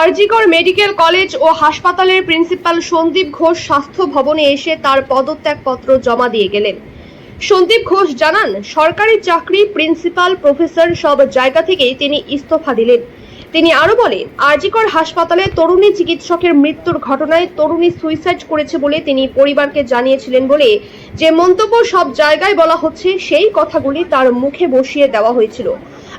RG Kar medical college ও হাসপাতালের principal Sandeep Ghosh স্বাস্থ্য ভবনে এসে তার পদত্যাগপত্র জমা দিয়ে গেলেন। সন্দীপ ঘোষ জানান, সরকারি চাকরি প্রিন্সিপাল প্রফেসর সব জায়গা থেকেই তিনি ইস্তফা দিলেন। তিনি আরও বলেন, আরজিকর হাসপাতালে তরুণী চিকিৎসকের মৃত্যুর ঘটনায় তরুণী সুইসাইড করেছে বলে তিনি পরিবারকে জানিয়েছিলেন বলে যে মন্তব্য সব জায়গায় বলা হচ্ছে, সেই কথাগুলি তার মুখে বসিয়ে দেওয়া হয়েছিল।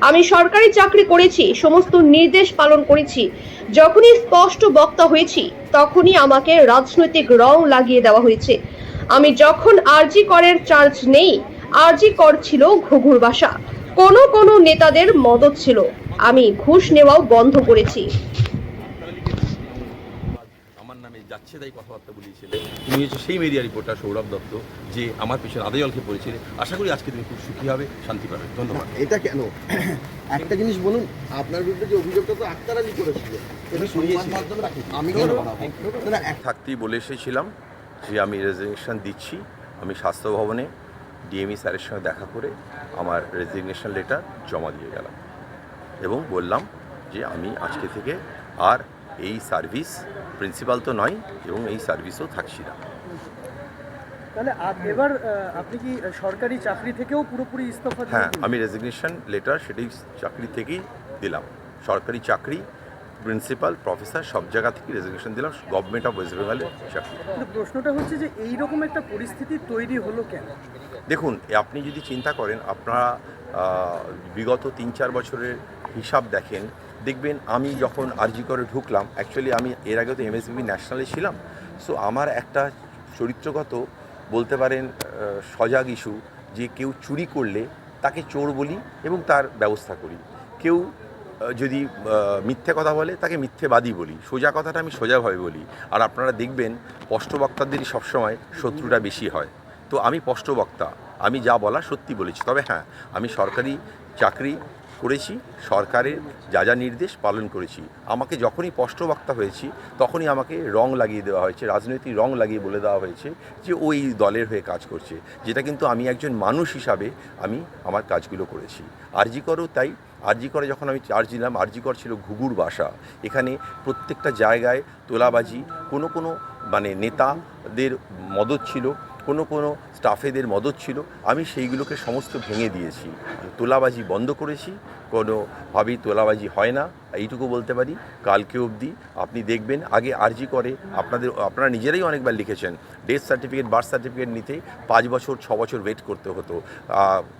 আমি সরকারি চাকরি করেছি, সমস্ত নির্দেশ পালন করেছি। যখনই স্পষ্ট বক্তা হয়েছি, তখনই আমাকে রাজনৈতিক রং লাগিয়ে দেওয়া হয়েছে। আমি যখন আরজি করের চার্জ নেই, আরজি কর ছিল ঘুঘুর বাসা। কোনো কোনো নেতাদের মদত ছিল। আমি ঘুষ নেওয়াও বন্ধ করেছি। যাচ্ছে তাই কথাবার্তা বলিয়েছিলে তুমি হচ্ছে সেই মিডিয়া রিপোর্টার সৌরভ দত্ত যে আমার পিছনে আদে জলকে পড়েছিলে। আশা করি আজকে তুমি খুব সুখী হবে শান্তি পাবে ধন্যবাদ। এটা কেন? একটা জিনিস বলুন আপনার বিরুদ্ধে যে অভিযোগটা তো আক্তার আলী করেছিল আমি থাকতেই বলে এসেছিলাম যে আমি রেজিগনেশন দিচ্ছি। আমি স্বাস্থ্য ভবনে ডিএমই স্যারের সঙ্গে দেখা করে আমার রেজিগনেশন লেটার জমা দিয়ে গেলাম। এবং বললাম যে আমি আজকে থেকে আর এই সার্ভিস প্রিন্সিপাল তো নয় এবং এই সার্ভিসও থাকছি না। তাহলে এবার আপনি কি সরকারি চাকরি থেকেও পুরোপুরি ইস্তফা হ্যাঁ আমি রেজিগনেশন লেটার সেটাই চাকরি থেকেই দিলাম। সরকারি চাকরি প্রিন্সিপাল প্রফেসর সব জায়গা থেকে রেজিগনেশন দিলাম গভর্নমেন্ট অফ ওয়েস্ট বেঙ্গলের চাকরি। প্রশ্নটা হচ্ছে যে এইরকম একটা পরিস্থিতি তৈরি হলো কেন? দেখুন আপনি যদি চিন্তা করেন আপনারা বিগত তিন চার বছরের হিসাব দেখেন দেখবেন আমি যখন আরজি করে ঢুকলাম অ্যাকচুয়ালি আমি এর আগে তো এমএসবি ন্যাশনালে ছিলাম সো আমার একটা চরিত্রগত বলতে পারেন সজাগ ইস্যু যে কেউ চুরি করলে তাকে চোর বলি এবং তার ব্যবস্থা করি। কেউ যদি মিথ্যে কথা বলে তাকে মিথ্যেবাদী বলি, সোজা কথাটা আমি সোজাভাবে বলি। আর আপনারা দেখবেন স্পষ্টবক্তাদেরই সবসময় শত্রুটা বেশি হয়। তো আমি স্পষ্টবক্তা আমি যা বলা সত্যি বলেছি। তবে হ্যাঁ আমি সরকারি চাকরি করেছি, সরকারের যা যা নির্দেশ পালন করেছি। আমাকে যখনই স্পষ্টবক্তা হয়েছি, তখনই আমাকে রং লাগিয়ে দেওয়া হয়েছে, রাজনৈতিক রং লাগিয়ে বলে দেওয়া হয়েছে যে ওই দলের হয়ে কাজ করছে। যেটা কিন্তু আমি একজন মানুষ হিসাবে আমি আমার কাজগুলো করেছি। আরজি করও তাই, আরজি করে যখন আমি চার্জ নিলাম, আরজি কর ছিল ঘুঘুর বাসা। এখানে প্রত্যেকটা জায়গায় তোলাবাজি, কোনো কোনো মানে নেতাদের মদত ছিল, কোনো কোনো স্টাফেদের মদত ছিল। আমি সেইগুলোকে সমস্ত ভেঙে দিয়েছি। তোলাবাজি বন্ধ করেছি। কোনোভাবেই তোলাবাজি হয় না। এইটুকু বলতে পারি, কালকে অবধি আপনি দেখবেন, আগে আরজি করে আপনাদের, আপনারা নিজেরাই অনেকবার লিখেছেন ডেথ সার্টিফিকেট বার্থ সার্টিফিকেট নিতে পাঁচ বছর, ছ বছর ওয়েট করতে হতো।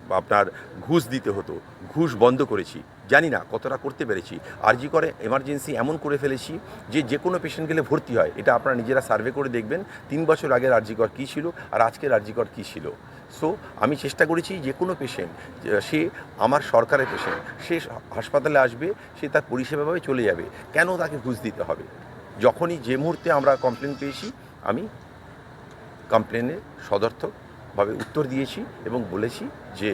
আপনার ঘুষ দিতে হতো। ঘুষ বন্ধ করেছি। জানি না কতটা করতে পেরেছি। আরজি করে এমার্জেন্সি এমন করে ফেলেছি যে যে কোনো পেশেন্ট গেলে ভর্তি হয়। এটা আপনারা নিজেরা সার্ভে করে দেখবেন, তিন বছর আগের আরজিকর কী ছিল আর আজকের আরজিকর কী ছিল। সো আমি চেষ্টা করেছি যে কোনো পেশেন্ট সে আমার সরকারের পেশেন্ট সে হাসপাতালে আসবে, সে তার পরিষেবাভাবে চলে যাবে। কেন তাকে ঘুষ দিতে হবে? যখনই যে মুহূর্তে আমরা কমপ্লেন পেয়েছি, আমি কমপ্লেনের সদর্থকভাবে উত্তর দিয়েছি এবং বলেছি যে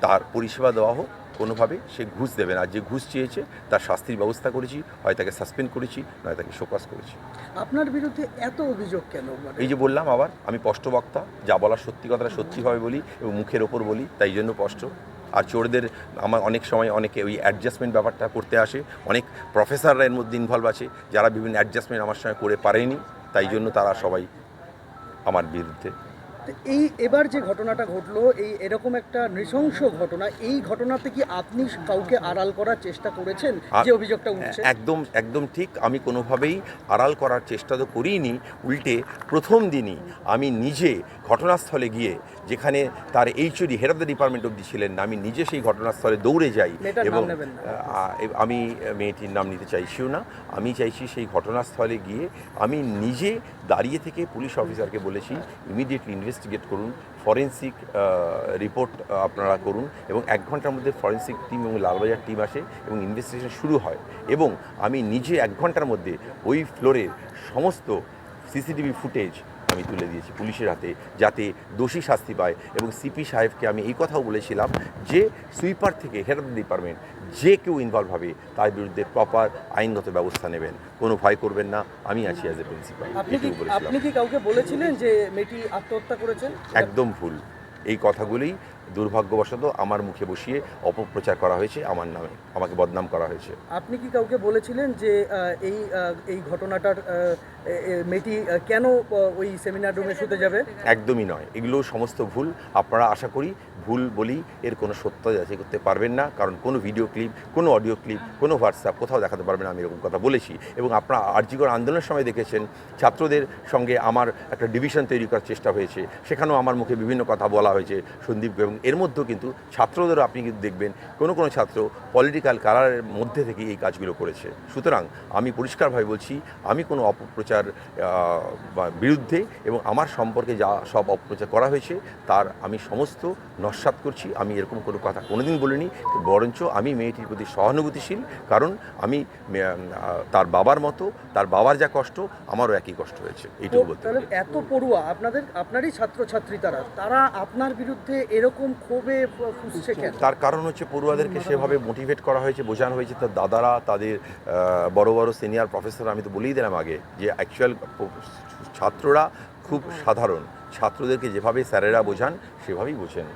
তার পরিষেবা দেওয়া হোক কোনোভাবে সে ঘুষ দেবে না। যে ঘুষ চেয়েছে তার শাস্তির ব্যবস্থা করেছি হয় তাকে সাসপেন্ড করেছি নয় তাকে শোকস করেছি। আপনার বিরুদ্ধে এত অভিযোগ কেন মানে? এই যে বললাম আবার আমি স্পষ্ট বক্তা যা বলার সত্যি কথাটা সত্যিভাবে বলি এবং মুখের ওপর বলি তাই জন্য স্পষ্ট। আর চোরদের আমার অনেক সময় অনেকে ওই অ্যাডজাস্টমেন্ট ব্যাপারটা করতে আসে অনেক প্রফেসররা এর মধ্যে ইনভলভ আছে যারা বিভিন্ন অ্যাডজাস্টমেন্ট আমার সঙ্গে করে পারেনি তাই জন্য তারা সবাই আমার বিরুদ্ধে এই এবার যে ঘটনাটা ঘটলো এই এরকম একটা নৃশংস ঘটনা এই ঘটনাতে কি আপনি কাউকে আড়াল করার চেষ্টা করেছেন যে অভিযোগটা উঠছে? একদম একদম ঠিক। আমি কোনোভাবেই আড়াল করার চেষ্টা তো করিনি উল্টে প্রথম দিনই আমি নিজে ঘটনাস্থলে গিয়ে যেখানে তার HOD head of the department অব্দি ছিলেন না আমি নিজে সেই ঘটনাস্থলে দৌড়ে যাই এবং আমি মেয়েটির নাম নিতে চাইছিও না। আমি চাইছি সেই ঘটনাস্থলে গিয়ে আমি নিজে দাঁড়িয়ে থেকে পুলিশ অফিসারকে বলেছি ইমিডিয়েটলি ইনভেস্টিগেট করুন ফরেন্সিক রিপোর্ট আপনারা করুন এবং এক ঘণ্টার মধ্যে ফরেন্সিক টিম এবং লালবাজার টিম আসে এবং ইনভেস্টিগেশন শুরু হয় এবং আমি নিজে এক ঘণ্টার মধ্যে ওই ফ্লোরের সমস্ত সিসিটিভি ফুটেজ আমি তুলে দিয়েছি পুলিশের হাতে যাতে দোষী শাস্তি পায়। এবং সিপি সাহেবকে আমি এই কথাও বলেছিলাম যে সুইপার থেকে হেড অফ ডিপার্টমেন্ট যে কেউ ইনভলভ হবে তার বিরুদ্ধে প্রপার আইনগত ব্যবস্থা নেবেন। কোনো ভয় করবেন না আমি আছি অ্যাজ এ প্রিন্সিপাল আপনি কি আপনি কি কাউকে বলেছিলেন যে মেয়েটি আত্মহত্যা করেছেন? একদম ভুল। এই কথাগুলোই দুর্ভাগ্যবশত আমার মুখে বসিয়ে অপপ্রচার করা হয়েছে আমার নামে আমাকে বদনাম করা হয়েছে। আপনি কি কাউকে বলেছিলেন যে এই এই ঘটনাটার মেয়েটি কেন ওই সেমিনার রুমে শুতে যাবে? একদমই নয়। এগুলো সমস্ত ভুল। আপনারা আশা করি ভুল বলি এর কোনো সত্য যাচাই করতে পারবেন না। কারণ কোনো ভিডিও ক্লিপ কোনো অডিও ক্লিপ কোনো হোয়াটসঅ্যাপ কোথাও দেখাতে পারবেন না। আমি এরকম কথা বলেছি। এবং আপনারা আর্যিকর আন্দোলনের সময় দেখেছেন ছাত্রদের সঙ্গে আমার একটা ডিভিশন তৈরি করার চেষ্টা হয়েছে। সেখানেও আমার মুখে বিভিন্ন কথা বলা হয়েছে। সন্দীপ এবং এর মধ্যেও কিন্তু ছাত্রদেরও আপনি কিন্তু দেখবেন কোনো কোনো ছাত্র পলিটিক্যাল কালারের মধ্যে থেকে এই কাজগুলো করেছে। সুতরাং আমি পরিষ্কারভাবে বলছি আমি কোনো অপপ্রচার বিরুদ্ধে এবং আমার সম্পর্কে যা সব অপপ্রচার করা হয়েছে তার আমি সমস্ত নস্বাত করছি। আমি এরকম কোনো কথা কোনোদিন বলিনি বরঞ্চ আমি মেয়েটির প্রতি সহানুভূতিশীল কারণ আমি তার বাবার মতো তার বাবার যা কষ্ট আমারও একই কষ্ট হয়েছে। এইটুকু বলতে তাহলে এত পড়ুয়া আপনাদের আপনারই ছাত্রছাত্রী তারা তারা আপনার বিরুদ্ধে এরকম ক্ষোভে ফুসছে কেন? তার কারণ হচ্ছে পড়ুয়াদেরকে সেভাবে মোটিভেট করা হয়েছে বোঝানো হয়েছে। তার দাদারা তাদের বড় বড় সিনিয়র প্রফেসর আমি তো বলেই দিলাম আগে যে অ্যাকচুয়াল ছাত্ররা খুব সাধারণ। ছাত্রদেরকে যেভাবে স্যারেরা বোঝান সেভাবেই বোঝেন।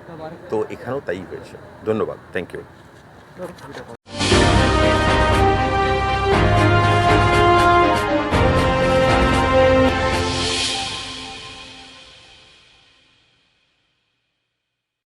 তো এখানেও তাই হয়েছে। ধন্যবাদ। Thank you